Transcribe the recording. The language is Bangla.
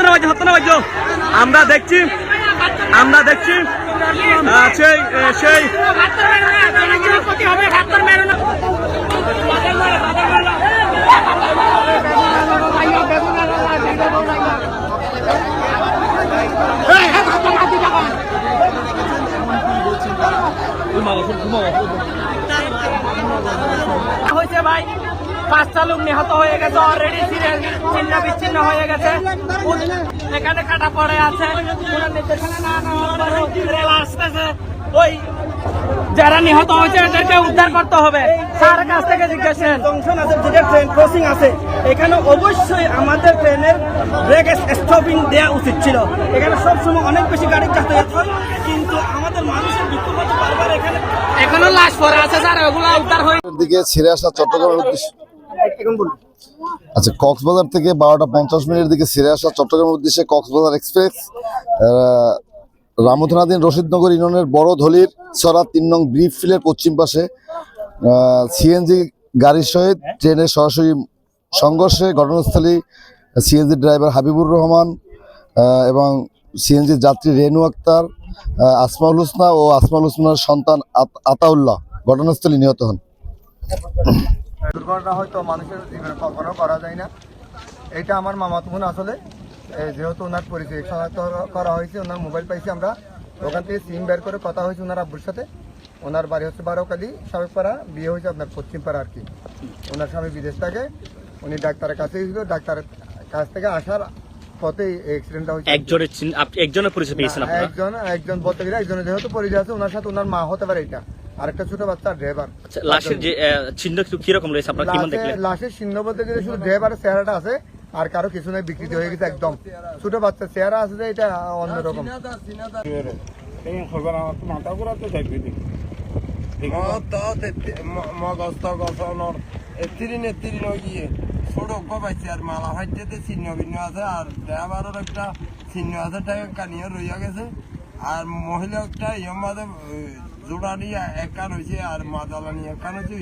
থাকো আমরা দেখছি আমরা দেখছি সেই সেই। হয়েছে ভাই। পাঁচটা লোক নিহত হয়ে গেছে অলরেডি ছিন্ন বিচ্ছিন্ন হয়ে গেছে। এখানে কাটা পড়ে আছে। রেল আসতেছে। ওই যারা নিহত হয়েছে এদেরকে উদ্ধার করতে হবে। স্যার কাছ থেকে জিজ্ঞেস জংশন আছে যেটা ট্রেন ক্রসিং আছে। এখানে অবশ্যই আমাদের ট্রেনের ব্রেক স্টপিং দেওয়া উচিত ছিল। এখানে সবসময় অনেক বেশি গাড়ি যাতায়াত হয় কিন্তু আমাদের মানুষের বিক্ষোভ হচ্ছে বারবার এখানে এখনও লাশ পরে আছে স্যার ওগুলো উদ্ধার হয়ে দিকে ছেড়ে আসা চট্টগ্রামের উদ্দেশ্যে আচ্ছা কক্সবাজার থেকে বারোটা পঞ্চাশ মিনিটের দিকে ছেড়ে আসা চট্টগ্রামের উদ্দেশ্যে কক্সবাজার এক্সপ্রেস আহ, রামুথনাধীন রশিদনগর ইউনিয়নের বড় ধলির সরা তিন নং ব্রিফ ফিলের পশ্চিম পাশে সিএনজি গাড়ির সহিত ট্রেনের সরাসরি সংঘর্ষে ঘটনাস্থলে সিএনজি ড্রাইভার হাবিবুর রহমান এবং সিএনজি যাত্রী রেনু আক্তার আসমাউল হোসনা ও আসমাউল হোসনার সন্তান আত- আতাউল্লাহ ঘটনাস্থলে নিহত হন। দুর্ঘটনা হয়তো মানুষের জীবনে কল্পনা করা যায় না। এটা আমার মামাতো বোন আসলে যেহেতু ওনার পরিচয় শনাক্ত করা হয়েছে ওনার মোবাইল পাইছি আমরা। ওখান থেকে সিম বের করে কথা হয়েছে ওনার আব্বুর সাথে। ওনার বাড়ি হচ্ছে বারোকালি সাবেকপাড়া বিয়ে হয়েছে আপনার পশ্চিমপাড়া আর কি। ওনার স্বামী বিদেশ থাকে উনি ডাক্তারের কাছে ছিল ডাক্তারের কাছ থেকে আসার পথেই অ্যাক্সিডেন্টটা হয়েছে। একজনের একজনের পরিচয় পেয়েছেন একজন একজন বলতে গেলে একজনের যেহেতু পরিচয় আছে ওনার সাথে ওনার মা হতে পারে এটা। আরেকটা ছোট বাচ্চা ড্রাইভার। আচ্ছা, লাশের যে চিহ্ন কি- কীরকম রয়েছে? আপনারা কিমান দেখলেন লাশের চিহ্ন বলতে গেলে শুধু ড্রাইভারের চেহারাটা আছে আর কারও কিছু নাই বিকৃত হয়ে গেছে একদম। ছোট বাচ্চা চেহারা আছে যে এটা অন্যরকম। মগস্ত গছনর তিরিন তিরিন গিয়ে ছোট পাইছে আর মালা ফাইতে চিহ্ন ভিন্ন আছে আর ড্রাইভারের একটা চিহ্ন আছে কানিয়ে রইয়া গেছে। আর মহিলা একটা ইয়ম বাদে জোড়া নিয়ে এক কান হয়েছে আর মা নিয়ে। এক কান হয়েছে